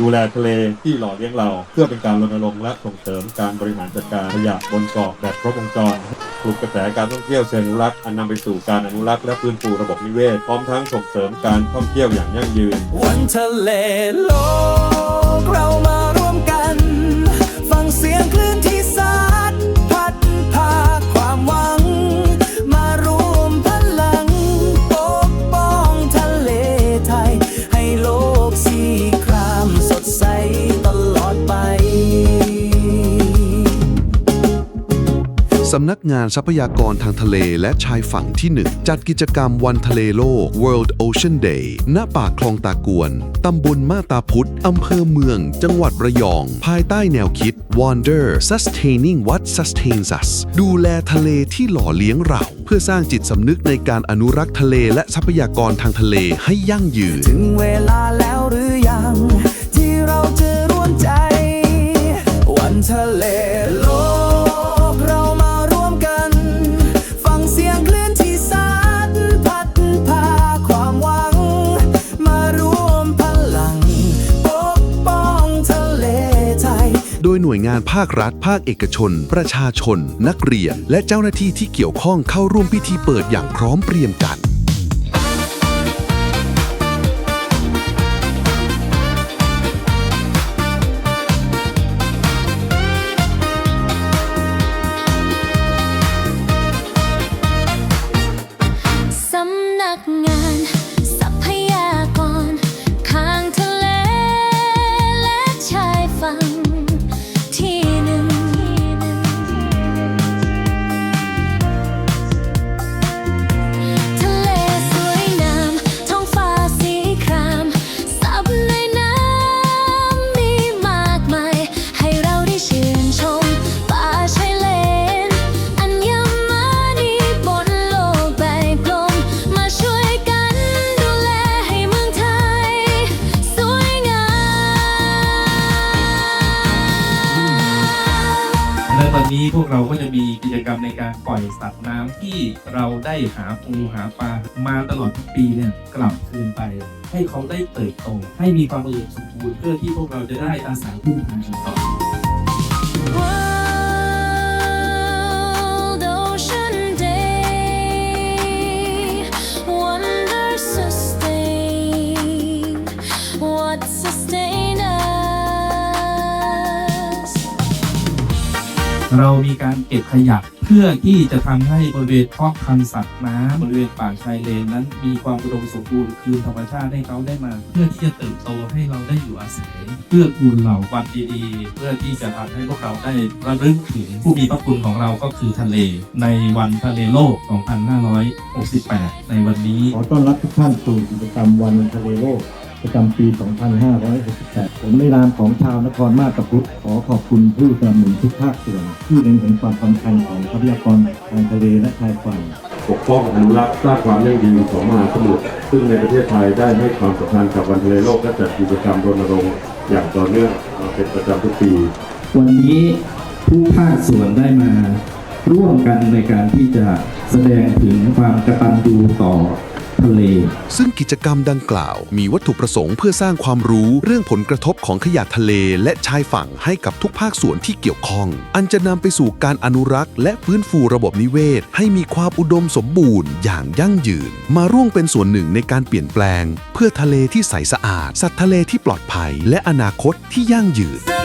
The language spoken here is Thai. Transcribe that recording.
ดูแลทะเลที่หล่อเลี้ยงเรา เพื่อเป็นการรณรงค์และส่งเสริมการบริหารจัดการขยะบนเกาะแบบครบวงจรปลุกกระแสการท่องเที่ยวเชิงอนุรักษ์อันนำไปสู่การอนุรักษ์และฟื้นฟูระบบนิเวศ พร้อมทั้งส่งเสริมการท่องเที่ยวอย่างยั่งยืน วันทะเลโลก สำนักงานทรัพยากรทางทะเลและชายฝั่งที่ 1 จัดกิจกรรมวันทะเลโลก World Ocean Day ณ ปากคลองตากวน ตำบลมาตาพุธอำเภอเมือง จังหวัดระยอง ภายใต้แนวคิด Wander Sustaining What Sustains Us ดูแลทะเลที่หล่อเลี้ยงเรา เพื่อสร้างจิตสำนึกในการอนุรักษ์ทะเลและทรัพยากรทางทะเลให้ยั่งยืน ถึงเวลาแล้ว ยโดยหน่วยงานภาครัฐ ภาคเอกชน ประชาชน นักเรียน และเจ้าหน้าที่ที่เกี่ยวข้องเข้าร่วมพิธีเปิดอย่างพร้อมเพรียงกัน และวันนี้พวกเราก็จะมีกิจกรรมในการปล่อยสัตว์น้ำที่เราได้หาปูหาปลามาตลอดทุกปีเนี่ยกลับคืนไป ให้เขาได้เติบโตให้มีความอุดมสมบูรณ์เพื่อที่พวกเราจะได้อาศัยพึ่งพากันต่อ World Ocean Day Wonder sustain What sustain เรามีการเก็บขยะเพื่อที่จะทำให้บริเวณเพาะพันสัตว์น้ำบริเวณป่าชายเลนนั้น มีความอุดมสมบูรณ์คืนธรรมชาติให้เขาได้มา เพื่อที่จะเติบโตให้เราได้อยู่อาศัย เพื่อกูลเหล่าวันดีๆ เพื่อที่จะทำให้พวกเราได้ระลึกถึงผู้มีพระคุณของเราก็คือทะเล ในวันทะเลโลก 2568 ในวันนี้ขอต้อนรับทุกท่านสู่กิจกรรมวันทะเลโลก ประจำปี 2568 ผมในนามของชาวนครมาศพุทธขอขอบคุณผู้สนับสนุนทุกภาคส่วนที่เล็งเห็นความสำคัญของทรัพยากรทางทะเลและชายฝั่งปกป้องอนุรักษ์สร้างความยั่งยืนของมหาสมุทรซึ่งในประเทศไทยได้ให้ความสำคัญกับวันทะเลโลกและจัดกิจกรรมรณรงค์อย่างต่อเนื่องมาเป็นประจำทุกปี วันนี้ผู้ภาคส่วนได้มาร่วมกันในการที่จะแสดงถึงความกตัญญูต่อ ทะเล ซึ่งกิจกรรมดังกล่าว มีวัตถุประสงค์เพื่อสร้างความรู้เรื่องผลกระทบของขยะทะเลและชายฝั่งให้กับทุกภาคส่วนที่เกี่ยวข้อง อันจะนำไปสู่การอนุรักษ์ และฟื้นฟูระบบนิเวศ ให้มีความอุดมสมบูรณ์อย่างยั่งยืน มาร่วมเป็นส่วนหนึ่งในการเปลี่ยนแปลง เพื่อทะเลที่ใสสะอาด สัตว์ทะเลที่ปลอดภัย และอนาคตที่ยั่งยืน